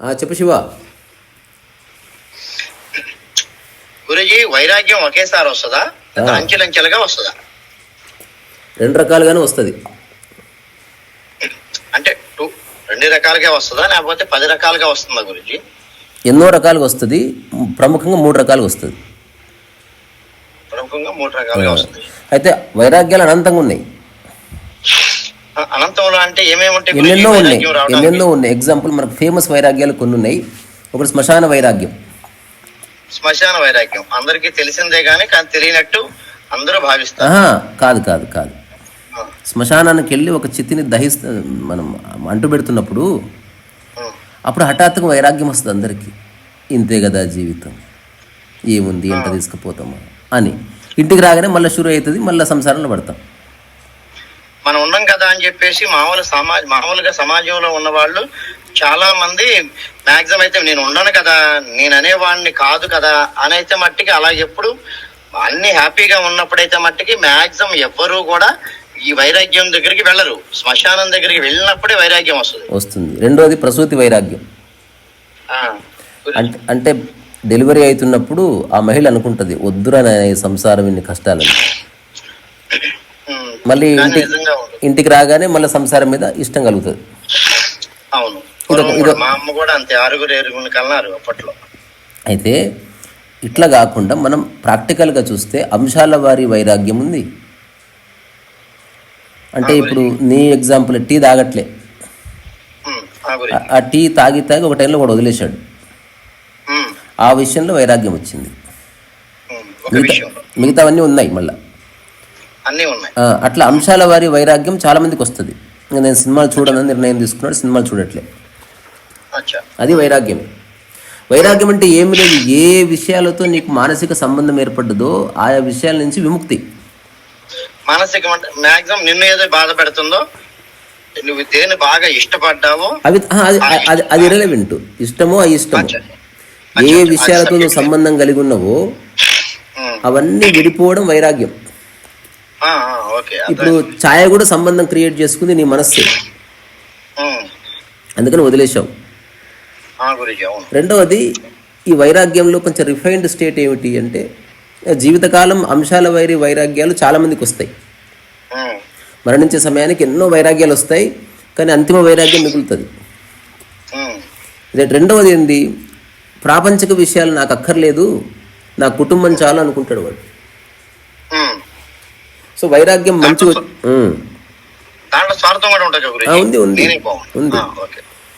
ఆ, చెప్పు శివ. గురుజీ వైరాగ్యం ఒకేసారి వస్తుందా. అంచెలంచెలుగా వస్తుందా? రెండు రకాలుగానే వస్తుంది. అంటే టూ రెండు రకాలుగా వస్తుందా? లేకపోతే పది రకాలుగా వస్తుందా గురుజీ? ఎన్నో రకాలుగా వస్తుంది ప్రముఖంగా మూడు రకాలుగా వస్తుంది. ప్రముఖంగా మూడు రకాలుగా వస్తుంది. అయితే వైరాగ్యాలు అనంతంగా ఉన్నాయి. అనంతంలో అంటే ఏమేమి ఉంటాయి? గురూజీ? ఎన్నెన్నో ఉన్నాయి? ఎన్నెన్నో ఉన్నాయి. ఎగ్జాంపుల్ మనకు ఫేమస్ వైరాగ్యాలు కొన్ని ఉన్నాయి. ఒకటి శ్మశాన వైరాగ్యం. శ్మశాన వైరాగ్యం. అందరికీ తెలిసిందే గానీ కానీ తెలియనట్టు అందరూ భావిస్తారు. కాదు కాదు కాదు. శ్మశానానికి వెళ్ళి ఒక చితిని దహిస్త మనం అంటు పెడుతున్నప్పుడు అప్పుడు హఠాత్తుగా వైరాగ్యం వస్తుంది అందరికీ. ఇంతే కదా జీవితం. ఏముంది? ఎంత తీసుకుపోతామా అని. ఇంటికి రాగానే మళ్ళీ షురు అవుతుంది మళ్ళీ సంసారంలో పడతాం. మనం ఉన్నాం కదా అని చెప్పేసి మామూలు సమాజ మామూలుగా సమాజంలో ఉన్న వాళ్ళు చాలా మంది మాక్సిమం అయితే నేను ఉండను కదా నేను అనేవాడిని కాదు కదా అని అయితే మట్టికి అలా ఎప్పుడు అన్ని హ్యాపీగా ఉన్నప్పుడైతే మట్టికి మాక్సిమం ఎవ్వరూ కూడా ఈ వైరాగ్యం దగ్గరికి వెళ్ళరు. శ్మశానం దగ్గరికి వెళ్ళినప్పుడే వైరాగ్యం వస్తుంది. వస్తుంది. రెండోది ప్రసూతి వైరాగ్యం. అంటే డెలివరీ అవుతున్నప్పుడు ఆ మహిళ అనుకుంటుంది వద్దురా సంసారం ఇన్ని కష్టాలని. మళ్ళీ ఇంటికి రాగానే మళ్ళీ సంసారం మీద ఇష్టం కలుగుతుంది. అవును. మా అమ్మ కూడా అంతే ఆరుగురు ఏరుగురు కన్నారు అప్పట్లో. అయితే ఇట్లా కాకుండా మనం ప్రాక్టికల్గా చూస్తే అంశాల వారి వైరాగ్యం ఉంది. అంటే ఇప్పుడు నీ ఎగ్జాంపుల్ టీ తాగట్లే. ఆ టీ తాగి తాగి ఒక టైంలో కూడా వదిలేశాడు. ఆ విషయంలో వైరాగ్యం వచ్చింది. మిగతా మిగతావన్నీ ఉన్నాయి మళ్ళీ. అన్నీ ఉన్నాయి. అట్లా అంశాల వారి వైరాగ్యం చాలా మందికి వస్తుంది. ఇంకా నేను సినిమాలు చూడనని నిర్ణయం తీసుకున్నాడు సినిమాలు చూడట్లే. అది వైరాగ్యమే వైరాగ్యం అంటే ఏమి లేదు ఏ విషయాలతో నీకు మానసిక సంబంధం ఏర్పడ్డదో ఆయా విషయాల నుంచి విముక్తి. మానసికం మాక్సిమం నిన్ను ఏదో బాధ పెడుతుందో నువ్వు దేని బాగా ఇష్టపడ్డావో అవి అది అది ఇరలవెంట్ ఇష్టమో అయిష్టమో. ఏ విషయాలతో నువ్వు సంబంధం కలిగి ఉన్నావో అవన్నీ విడిపోవడం వైరాగ్యం. ఇప్పుడు ఛాయ కూడా సంబంధం క్రియేట్ చేసుకుంది నీ మనస్సే. అందుకని వదిలేశావు. అవును. రెండవది ఈ వైరాగ్యంలో కొంచెం రిఫైన్డ్ స్టేట్ ఏమిటి అంటే జీవితకాలం అంశాల వైరి వైరాగ్యాలు చాలా మందికి వస్తాయి. మరణించే సమయానికి ఎన్నో వైరాగ్యాలు వస్తాయి కానీ అంతిమ వైరాగ్యం మిగులుతుంది. రెండవది ఏంది? ప్రాపంచిక విషయాలు నాకు అక్కర్లేదు నా కుటుంబం చాలు అనుకుంటాడు వాడు. సో వైరాగ్యం మంచి ఉంది, ఉంది. ఉంది.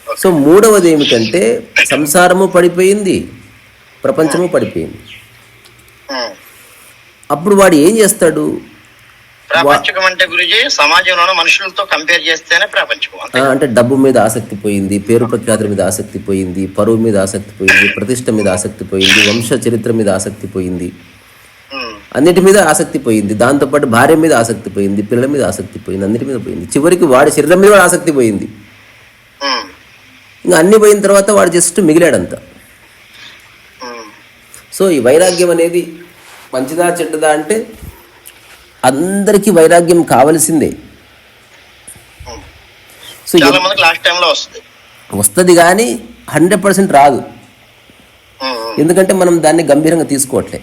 సో మూడవది ఏమిటంటే సంసారము పడిపోయింది ప్రపంచము పడిపోయింది. అప్పుడు వాడు ఏం చేస్తాడు? ప్రాపంచికం అంటే మనుషులతో కంపేర్ చేస్తేనే ప్రాపంచికం అంటే డబ్బు మీద ఆసక్తి పోయింది పేరు ప్రఖ్యాతుల మీద ఆసక్తి పోయింది పరువు మీద ఆసక్తి పోయింది ప్రతిష్ట మీద ఆసక్తి పోయింది వంశ చరిత్ర మీద ఆసక్తి పోయింది. అన్నిటి మీద ఆసక్తి పోయింది. దాంతోపాటు భార్య మీద ఆసక్తి పోయింది. పిల్లల మీద ఆసక్తి పోయింది. అన్నిటి మీద పోయింది. చివరికి వాడి శరీరం మీద ఆసక్తి పోయింది. ఇంకా అన్ని పోయిన తర్వాత వాడు జస్ట్ మిగిలాడంత. సో ఈ వైరాగ్యం అనేది మంచిదా చెడ్డదా అంటే అందరికీ వైరాగ్యం కావలసిందే. సో వస్తుంది. కానీ హండ్రెడ్ పర్సెంట్ రాదు. ఎందుకంటే మనం దాన్ని గంభీరంగా తీసుకోవట్లే.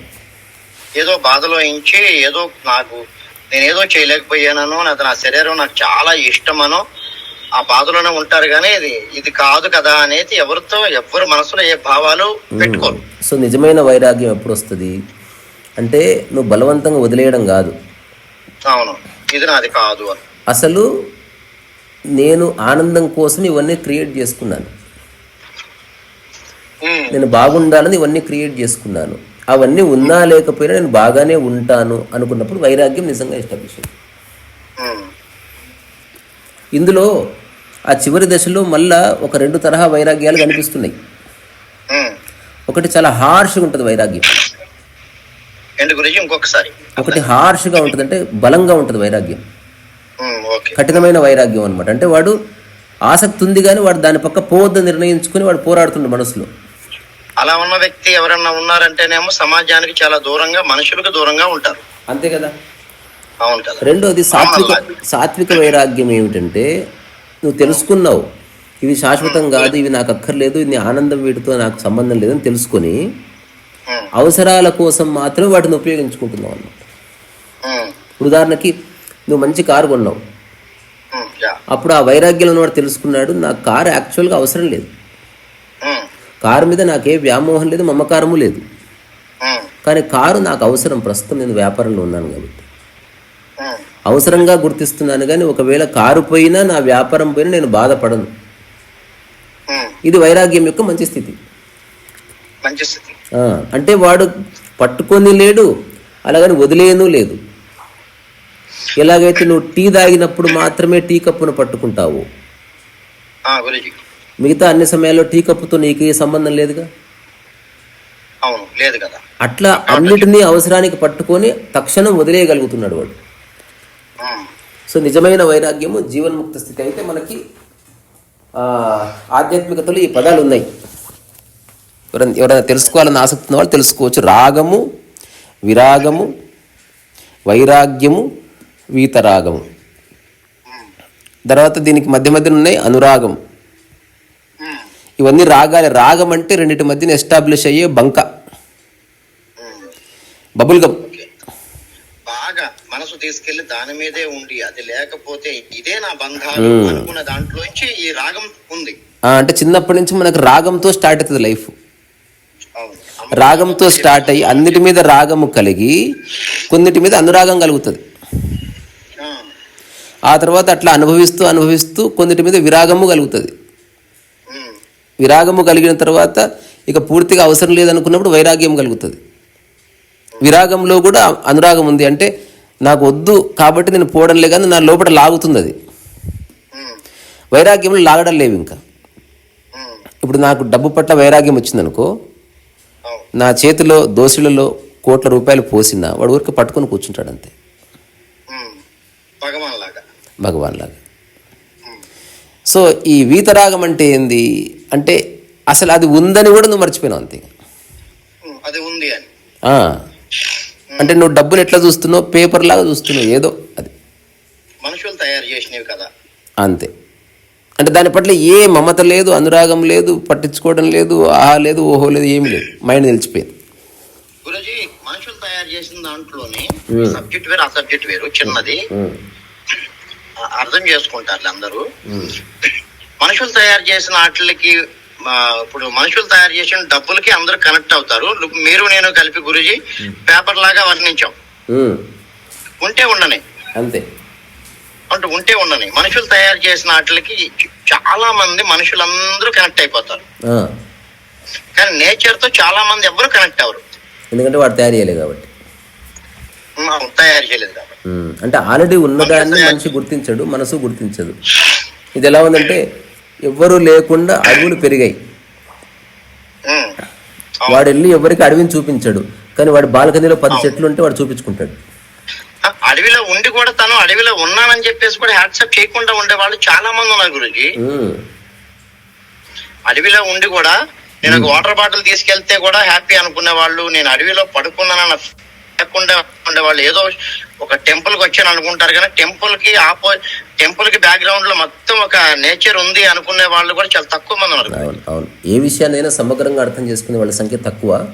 ఏదో బాధలో ఇంచి ఏదో నాకు నేను ఏదో చేయలేకపోయానను లేదా నా శరీరం నాకు చాలా ఇష్టమనో ఆ బాధలోనే ఉంటారు కానీ ఇది ఇది కాదు కదా అనేది ఎవరితో ఎవరి మనసులో ఏ భావాలు పెట్టుకోరు. సో నిజమైన వైరాగ్యం ఎప్పుడు వస్తుంది అంటే నువ్వు బలవంతంగా వదిలేయడం కాదు. అవును. ఇది నాది కాదు అని. అసలు నేను ఆనందం కోసం ఇవన్నీ క్రియేట్ చేసుకున్నాను. ఉమ్, నేను బాగుండాలని ఇవన్నీ క్రియేట్ చేసుకున్నాను. అవన్నీ ఉన్నా లేకపోయినా నేను బాగానే ఉంటాను అనుకున్నప్పుడు వైరాగ్యం నిజంగా ఎస్టాబ్లిష్ ఇందులో ఆ చివరి దశలో మళ్ళా ఒక రెండు తరహా వైరాగ్యాలు కనిపిస్తున్నాయి. ఒకటి చాలా హార్ష్గా ఉంటుంది వైరాగ్యం. ఇంకొకసారి. ఒకటి హార్ష్గా ఉంటుంది అంటే బలంగా ఉంటుంది వైరాగ్యం. కఠినమైన వైరాగ్యం అనమాట అంటే వాడు ఆసక్తి ఉంది కానీ వాడు దాని పక్క పోవద్దని నిర్ణయించుకుని వాడు పోరాడుతుండే మనసులో. అలా ఉన్న వ్యక్తి ఎవరన్నా ఉన్నారంటేనేమో సమాజానికి చాలా దూరంగా మనుషులకు దూరంగా ఉంటారు. అంతే కదా? అవును కదా. రెండోది సాత్విక సాత్విక వైరాగ్యం ఏమిటంటే నువ్వు తెలుసుకున్నావు ఇవి శాశ్వతం కాదు ఇవి నాకు అక్కర్లేదు ఇది ఆనందం వీటితో నాకు సంబంధం లేదని తెలుసుకొని అవసరాల కోసం మాత్రమే వాటిని ఉపయోగించుకుంటున్నావు అన్నమాట. ఉదాహరణకి నువ్వు మంచి కారు కొన్నావు. అప్పుడు ఆ వైరాగ్యం ఉన్నవాడు తెలుసుకున్నాడు నాకు కారు యాక్చువల్గా అవసరం లేదు. కారు మీద నాకే వ్యామోహం లేదు మమకారము లేదు. కానీ కారు నాకు అవసరం ప్రస్తుతం నేను వ్యాపారంలో ఉన్నాను కాబట్టి. అవసరంగా గుర్తిస్తున్నాను కానీ ఒకవేళ కారు పోయినా నా వ్యాపారం పోయినా నేను బాధపడను. ఇది వైరాగ్యం యొక్క మంచి స్థితి. అంటే వాడు పట్టుకొని లేడు అలాగని వదిలేను లేదు. ఎలాగైతే నువ్వు టీ తాగినప్పుడు మాత్రమే టీ కప్పును పట్టుకుంటావు. మిగతా అన్ని సమయాల్లో టీ కప్పుతో నీకు ఏ సంబంధం లేదుగా? అవును లేదు కదా. అట్లా అన్నిటినీ అవసరానికి పట్టుకొని తక్షణం వదిలేయగలుగుతున్నాడు వాడు. సో నిజమైన వైరాగ్యము జీవన్ముక్త స్థితి అయితే మనకి ఆధ్యాత్మికతలో ఈ పదాలు ఉన్నాయి. ఎవరైనా ఎవరైనా తెలుసుకోవాలని ఆసక్తి ఉన్న వాళ్ళు తెలుసుకోవచ్చు. రాగము విరాగము వైరాగ్యము వీతరాగము. తర్వాత దీనికి మధ్య మధ్యన ఉన్నాయి అనురాగం. ఇవన్నీ రాగాలి. రాగం అంటే రెండింటి మధ్యన ఎస్టాబ్లిష్ అయ్యే బంక. Bubble gum. బాగా మనసు తీసుకెళ్ళి దాని మీదే ఉండి అది లేకపోతే ఇదే నా బంధాలు అనుకున్న దాంట్లోంచి ఈ రాగం ఉంది. అంటే చిన్నప్పటి నుంచి మనకు రాగంతో స్టార్ట్ అవుతుంది లైఫ్. రాగంతో స్టార్ట్ అయ్యి అన్నిటి మీద రాగము కలిగి కొన్నిటి మీద అనురాగం కలుగుతుంది. ఆ, తర్వాత అట్లా అనుభవిస్తూ అనుభవిస్తూ కొన్నిటి మీద విరాగము కలుగుతుంది. విరాగము కలిగిన తర్వాత ఇక పూర్తిగా అవసరం లేదనుకున్నప్పుడు వైరాగ్యం కలుగుతుంది. విరాగంలో కూడా అనురాగం ఉంది. అంటే నాకు వద్దు కాబట్టి నేను పోవడం లే కానీ నా లోపల లాగుతుంది అది. వైరాగ్యంలో లాగడం లేవు ఇంకా. ఇప్పుడు నాకు డబ్బు పట్ల వైరాగ్యం వచ్చిందనుకో నా చేతిలో దోశలలో కోట్ల రూపాయలు పోసినా వాడు ఊరికి పట్టుకొని కూర్చుంటాడు అంతే. భగవాన్ లాగా సో ఈ వీతరాగం అంటే ఏంది? అంటే అసలు అది ఉందని కూడా నువ్వు మర్చిపోయినావు అంతే. అది ఉంది అని. ఆ. అంటే నువ్వు డబ్బులు ఎట్లా చూస్తున్నావు? పేపర్ లాగా చూస్తున్నావు ఏదో అది. మనుషులు తయారు చేసినవి కదా. అంతే. అంటే దాని పట్ల ఏ మమత లేదు అనురాగం లేదు పట్టించుకోవడం లేదు ఆహా లేదు ఓహో లేదు ఏమీ లేదు. మైండ్ నిలిచిపోయింది. గురుజీ మనుషులు తయారు చేసిన దాంట్లోని సబ్జెక్ట్ వేరు ఆ సబ్జెక్ట్ వేరు చిన్నది. అర్థం చేసుకుంటారు అందరూ. మనుషులు తయారు చేసిన వాటికి ఆ, ఇప్పుడు మనుషులు తయారు చేసిన డబ్బులకి అందరూ కనెక్ట్ అవుతారు. మీరు నేను కలిపి గురుజీ పేపర్ లాగా వర్ణించాం. ఉంటే ఉండని. అంతే. అంటే ఉంటే ఉండని. మనుషులు తయారు చేసిన వాటికి చాలా మంది మనుషులందరూ కనెక్ట్ అయిపోతారు. కానీ నేచర్తో చాలా మంది ఎవరు కనెక్ట్ అవ్వరు. ఎందుకంటే వాడు తయారు చేయలేదు కాబట్టి. తయారు చేయలేదు కాబట్టి. అంటే ఆల్రెడీ ఉన్నదాన్ని మనిషి గుర్తించడు మనసు గుర్తించదు. ఇది ఎలా ఉందంటే ఎవ్వరూ లేకుండా అడవులు పెరిగాయి. వాడు వెళ్ళి ఎవరికి అడవిని చూపించాడు కానీ వాడు బాల్కనీలో పది చెట్లు ఉంటే వాడు చూపించుకుంటాడు. అడవిలో ఉండి కూడా తను అడవిలో ఉన్నానని చెప్పేసి కూడా హ్యాట్సప్ చేయకుండా ఉండే వాళ్ళు చాలా మంది ఉన్నారు గురుజీ. ఉమ్. అడవిలో ఉండి కూడా నేను ఒక వాటర్ బాటిల్ తీసుకెళ్తే కూడా హ్యాపీ అనుకునే వాళ్ళు నేను అడవిలో పడుకున్నానన్న లేకుండా ఉండేవాళ్ళు ఏదో ఒక టెంపుల్కి వచ్చాను అనుకుంటారు కానీ టెంపుల్కి ఆపో టెంపుల్కి మొత్తం ఒక నేచర్ ఉంది అనుకునే వాళ్ళు కూడా చాలా తక్కువ మంది ఉన్నారు. అవును ఏ విషయాన్నైనా సమగ్రంగా అర్థం చేసుకునే వాళ్ళ సంఖ్య తక్కువ.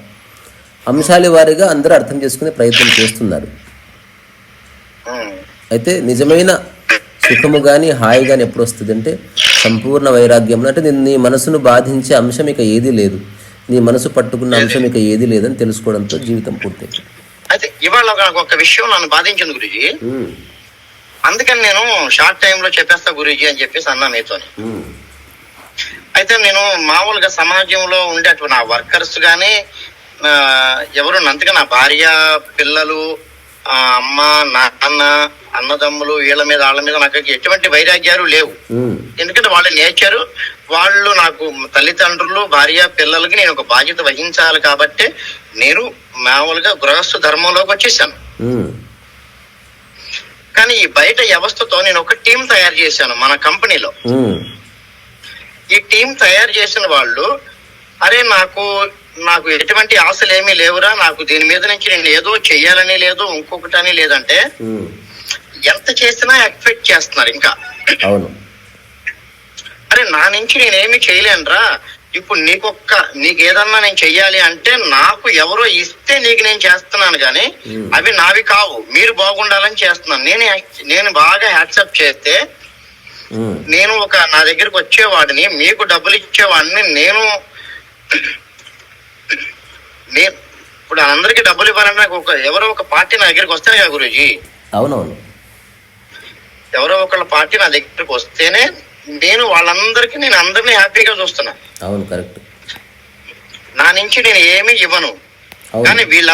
అంశాల వారీగా అందరూ అర్థం చేసుకునే ప్రయత్నం చేస్తున్నారు. అయితే నిజమైన సుఖము కానీ హాయి కానీ ఎప్పుడు వస్తుంది అంటే సంపూర్ణ వైరాగ్యం అంటే నీ- నీ మనసును బాధించే అంశం ఇక ఏదీ లేదు. నీ మనసు పట్టుకున్న అంశం ఇక ఏదీ లేదని తెలుసుకోవడంతో జీవితం పూర్తయింది. అయితే ఇవాళ ఒక- విషయం నన్ను బాధించింది గురుజీ. అందుకని నేను షార్ట్ టైం లో చెప్పేస్తా గురూజీ అని చెప్పేసి అన్నా మీతో అయితే నేను మామూలుగా సమాజంలో ఉండే అటు నా వర్కర్స్ గానీ ఆ, ఎవరు అంతగా నా భార్య పిల్లలు ఆ, అమ్మ నాన్న అన్నదమ్ములు వీళ్ళ మీద వాళ్ళ మీద నాకు ఎటువంటి వైరాగ్యాలు లేవు. ఎందుకంటే వాళ్ళ నేచరు వాళ్ళు నాకు తల్లిదండ్రులు భార్య పిల్లలకి నేను ఒక బాధ్యత వహించాలి కాబట్టి నేను మామూలుగా గృహస్థ ధర్మంలోకి వచ్చేసాను. కానీ ఈ బయట వ్యవస్థతో నేను ఒక టీం తయారు చేశాను మన కంపెనీలో. ఈ టీం తయారు చేసిన వాళ్ళు అరే నాకు నాకు ఎటువంటి ఆశలు ఏమీ లేవురా నాకు దీని మీద నుంచి నేను ఏదో చెయ్యాలని లేదు ఇంకొకటి అని లేదంటే. ఎంత చేసినా ఎక్స్పెక్ట్ చేస్తున్నారు ఇంకా. అవును. అరే నా నుంచి నేనేమి చేయలేనురా ఇప్పుడు నీకొక్క నీకు ఏదన్నా నేను చెయ్యాలి అంటే నాకు ఎవరో ఇస్తే నీకు నేను చేస్తున్నాను కానీ. అవి నావి కావు. మీరు బాగుండాలని చేస్తున్నాను. నేను నేను బాగా యాక్సెప్ట్ చేస్తే నేను ఒక నా దగ్గరికి వచ్చేవాడిని మీకు డబ్బులు ఇచ్చేవాడిని నేను నేను ఇప్పుడు అందరికి డబ్బులు ఇవ్వాలంటే నాకు ఒక ఎవరో ఒక పార్టీ నా దగ్గరికి వస్తేనే కదా గురూజీ? అవునవును. ఎవరో ఒకళ్ళ పార్టీ నా దగ్గరికి వస్తేనే నేను వాళ్ళందరికీ నేను అందరినీ హ్యాపీగా చూస్తున్నా. అవును కరెక్ట్. నా నుంచి నేను ఏమీ ఇవ్వను. కానీ వీళ్ళ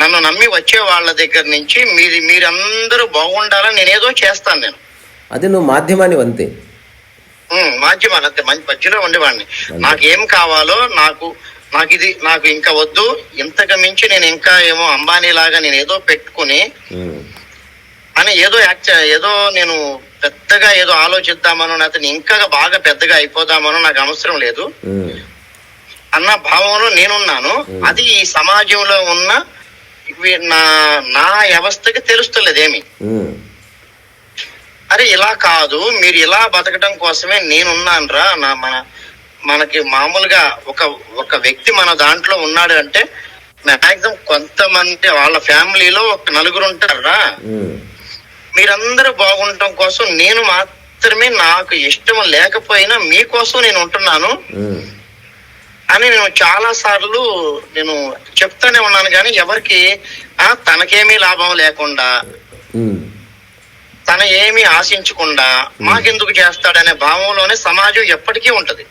నన్ను నమ్మి వచ్చే వాళ్ళ దగ్గర నుంచి మీరు మీరందరూ బాగుండాలని నేను ఏదో చేస్తాను నేను. అదే నువ్వు మాధ్యమాన్ని అంతే ఉమ్, మాధ్యమాన్ని అంతే. మంచి మధ్యలో ఉండేవాడిని. నాకు ఏం కావాలో నాకు నాకు ఇది నాకు ఇంకా వద్దు. ఇంతకు మించి నేను ఇంకా ఏమో అంబానీ లాగా నేను ఏదో పెట్టుకుని ఏదో యాక్ట్ ఏదో నేను పెద్దగా ఏదో ఆలోచిద్దామనో లేకపోతే ఇంకా బాగా పెద్దగా అయిపోదామనో నాకు అవసరం లేదు. అన్న భావంలో నేనున్నాను. అది ఈ సమాజంలో ఉన్న నా నా వ్యవస్థకి తెలుస్తలేదేమి అరే ఇలా కాదు. మీరు ఇలా బతకడం కోసమే నేనున్నాను రా నా మన మనకి మామూలుగా ఒక ఒక వ్యక్తి మన దాంట్లో ఉన్నాడు అంటే మాక్సిమం కొంతమంది వాళ్ళ ఫ్యామిలీలో ఒక నలుగురు ఉంటారా మీరందరూ బాగుండటం కోసం నేను మాత్రమే నాకు ఇష్టం లేకపోయినా మీకోసం నేను ఉంటున్నాను. అని నేను చాలా సార్లు నేను చెప్తానే ఉన్నాను కానీ ఎవరికి? ఆ తనకేమీ లాభం లేకుండా. తన ఏమీ ఆశించకుండా మాకెందుకు చేస్తాడనే భావంలోనే సమాజం ఎప్పటికీ ఉంటది.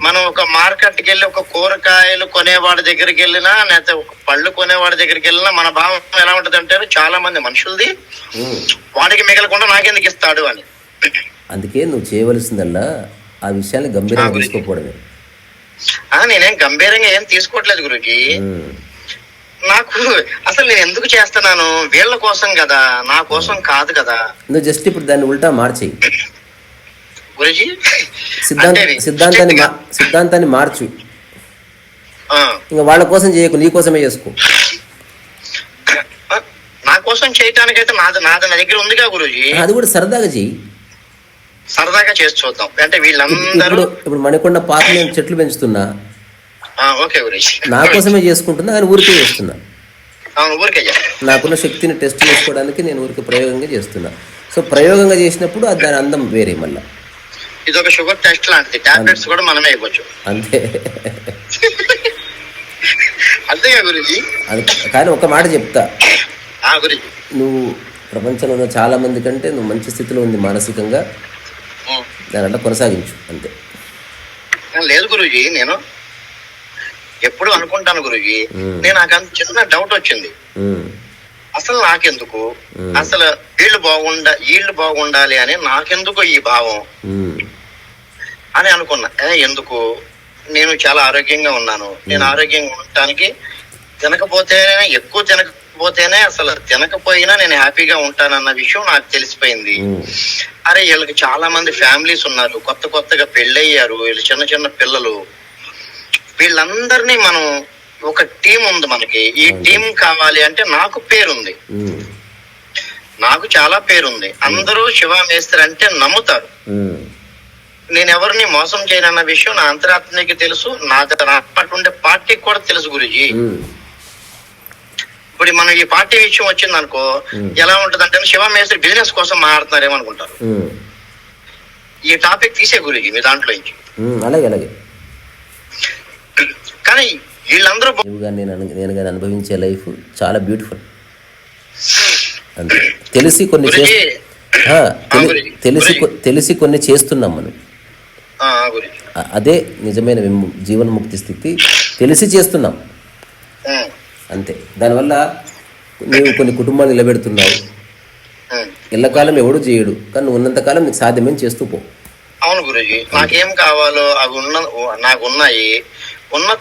మనం ఒక మార్కెట్కి వెళ్ళి ఒక కూరగాయలు కొనేవాడి దగ్గరికి వెళ్ళినా లేకపోతే ఒక పళ్ళు కొనేవాడి దగ్గరికి వెళ్ళినా మన భావం ఎలా ఉంటది అంటే చాలా మంది మనుషులది. ఉమ్. వాడికి మిగలకుండా నాకెందుకు ఇస్తాడు అని. అందుకే నువ్వు చేయవలసిందల్లా ఆ విషయాన్ని గంభీరంగా ఆ నేనేం గంభీరంగా ఏం తీసుకోవట్లేదు గురుజీ ఉమ్, నాకు అసలు నేను ఎందుకు చేస్తున్నాను? వీళ్ళ కోసం కదా నా కోసం కాదు కదా. నువ్వు జస్ట్ ఇప్పుడు దాన్ని ఉల్టా మార్చేయి. సిద్ధాంతాన్ని సిద్ధాంతాన్ని మార్చు. ఆ, ఇంకా వాళ్ళ కోసం చేయకు నీ కోసమే చేసుకో. నా కోసం చేయటానికైతే నాది నాది నా దగ్గర ఉందిగా గురుజీ. అది కూడా సరదాగా చెయ్యి. సరదాగా చేసి చూద్దాం. అంటే వీళ్ళందరూ ఇప్పుడు మణికొండ పార్క్ నేను చెట్లు పెంచుతున్నా. ఆ, ఓకే గురుజీ. నా కోసమే చేసుకుంటున్నా కానీ ఊరికే చేస్తున్నా. అవును ఊరికే. నాకున్న శక్తిని టెస్ట్ చేసుకోవడానికి నేను ఊరికి ప్రయోగంగా చేస్తున్నా. సో ప్రయోగంగా చేసినప్పుడు అది దాని అందం వేరే మళ్ళా. ఇది ఒక షుగర్ టెస్ట్ లాంటిది. టాబ్లెట్స్ కూడా మనమే ఇవ్వచ్చు. అంతే. అంతేగా గురుజీ? అది కానీ ఒక మాట చెప్తా. ఆ గురుజీ. నువ్వు ప్రపంచంలో ఉన్న చాలా మంది కంటే నువ్వు మంచి స్థితిలో ఉంది మానసికంగా. ఉం. దాని కొనసాగించు అంతే. లేదు గురుజీ నేను ఎప్పుడు అనుకుంటాను గురుజీ. నేను నాకు అంత చిన్న డౌట్ వచ్చింది. అసలు నాకెందుకు. అసలు వీళ్ళు బాగుండ వీళ్ళు బాగుండాలి అని నాకెందుకు ఈ భావం? అని అనుకున్నా. ఎందుకు? నేను చాలా ఆరోగ్యంగా ఉన్నాను. నేను ఆరోగ్యంగా ఉండటానికి తినకపోతేనే ఎక్కువ తినకపోతేనే అసలు తినకపోయినా నేను హ్యాపీగా ఉంటానన్న విషయం నాకు తెలిసిపోయింది. అరే వీళ్ళకి చాలా మంది ఫ్యామిలీస్ ఉన్నారు. కొత్త కొత్తగా పెళ్ళయ్యారు. వీళ్ళు చిన్న చిన్న పిల్లలు. వీళ్ళందరినీ మనం ఒక టీం ఉంది మనకి. ఈ టీం కావాలి అంటే నాకు పేరుంది. నాకు చాలా పేరుంది. అందరూ శివ మేస్త్రి అంటే నమ్ముతారు. నేను ఎవరిని మోసం చేయనన్న విషయం నా అంతరాత్మకి తెలుసు. నా నా పట్ల ఉండే పార్టీకి కూడా తెలుసు గురుజీ. ఇప్పుడు మనం ఈ పార్టీ విషయం వచ్చింది అనుకో. ఎలా ఉంటది అంటే శివ మేస్త్రి బిజినెస్ కోసం మాట్లాడుతున్నారేమో అనుకుంటారు ఉమ్, ఈ టాపిక్ తీసే గురుజీ మీ దాంట్లో అలాగే అలాగే. కానీ వీళ్ళందరూ నేను అను- నేను కానీ అనుభవించే లైఫ్ చాలా బ్యూటిఫుల్. తెలిసి కొన్ని. తెలిసి తెలిసి కొన్ని చేస్తున్నాం మనం. అదే నిజమైన విము- జీవన్ముక్తి స్థితి తెలిసి చేస్తున్నాం. అంతే. దానివల్ల నీవు కొన్ని కుటుంబాలు నిలబెడుతున్నావు. ఎల్లకాలం ఎవడు చేయడు. కానీ నువ్వు ఉన్నంతకాలం నీకు సాధ్యమని చేస్తూ పో. అవును గురుజీ. నాకేం కావాలో అవి ఉన్న నాకు ఉన్నాయి ఉన్న.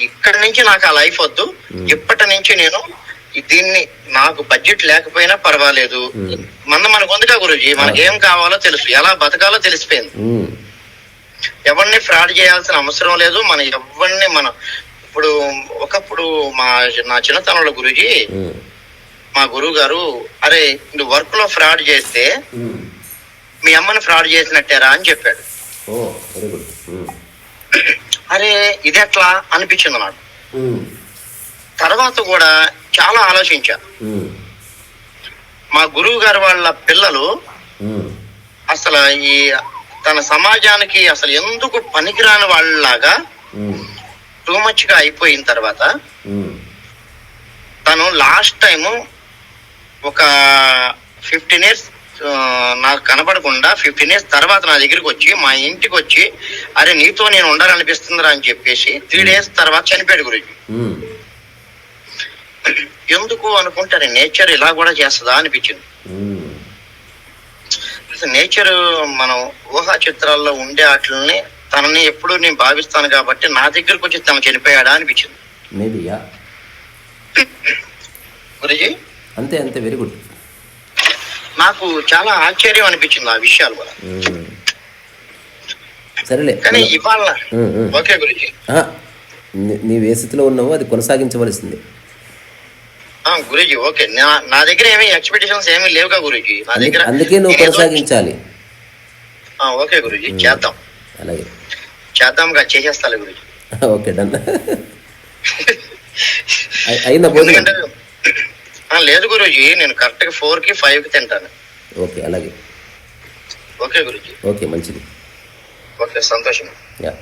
ఇక్కడి నుంచి నాకు ఆ లైఫ్ వద్దు. ఇప్పటి నుంచి నేను దీన్ని నాకు బడ్జెట్ లేకపోయినా పర్వాలేదు. మన మనకు ఉందిగా గురుజీ. మనకి ఏం కావాలో తెలుసు. ఎలా బతకాలో తెలిసిపోయింది. ఎవరిని ఫ్రాడ్ చేయాల్సిన అవసరం లేదు. మన ఎవరిని మనం ఇప్పుడు ఒకప్పుడు మా నా చిన్నతనంలో గురుజీ మా గురువు గారు అరే నువ్వు వర్క్లో ఫ్రాడ్ చేస్తే మీ అమ్మని ఫ్రాడ్ చేసినట్టారా అని చెప్పాడు. అరే ఇది ఎట్లా అనిపించింది నాకు. తర్వాత కూడా చాలా ఆలోచించా. మా గురువు గారు వాళ్ళ పిల్లలు. అసలు ఈ తన సమాజానికి అసలు ఎందుకు పనికిరాని వాళ్ళలాగా. టూ మచ్గా అయిపోయిన తర్వాత. తను లాస్ట్ టైము ఒక ఫిఫ్టీన్ ఇయర్స్ నాకు కనపడకుండా ఫిఫ్టీన్ ఇయర్స్ తర్వాత నా దగ్గరికి వచ్చి మా ఇంటికి వచ్చి అరే నీతో నేను ఉండాలనిపిస్తుందిరా అని చెప్పేసి త్రీ డేస్ తర్వాత చనిపోయాడు గురించి. ఎందుకు అనుకుంటారు? నేచర్ ఇలా కూడా చేస్తుందా అనిపించింది. నేచర్ మనం ఊహా చిత్రాల్లో ఉండే వాటిని తనని ఎప్పుడు నేను భావిస్తాను కాబట్టి నా దగ్గరకు వచ్చి తను చనిపోయాడా అనిపించింది. Maybe ya guruji? అంతే అంతే వెరీ గుడ్ నాకు చాలా ఆశ్చర్యం అనిపించింది ఆ విషయాలు కూడా. ఉమ్. సరేలే. కానీ ఇవాళ ఉమ్, ఉమ్. ఓకే గురుజీ. నీవు ఏ స్థితిలో ఉన్నావో అది కొనసాగించవలసింది. గురూజీ ఓకే. నా దగ్గర ఏమీ ఎక్స్పెక్టేషన్స్ ఏమీ లేవుగా గురూజీ. నా దగ్గర అందుకే నువ్వు కొనసాగించాలి. ఓకే గురూజీ. చేద్దాం. అలాగే. చేద్దాంగా చేసేస్తాలే గురూజీ. Okay done. అయి- అయిందా భోజనం. లేదు గురూజీ. నేను కరెక్ట్గా ఫోర్కి ఫైవ్కి తింటాను. ఓకే అలాగే. ఓకే గురూజీ. ఓకే మంచిది. ఓకే సంతోషం. యా.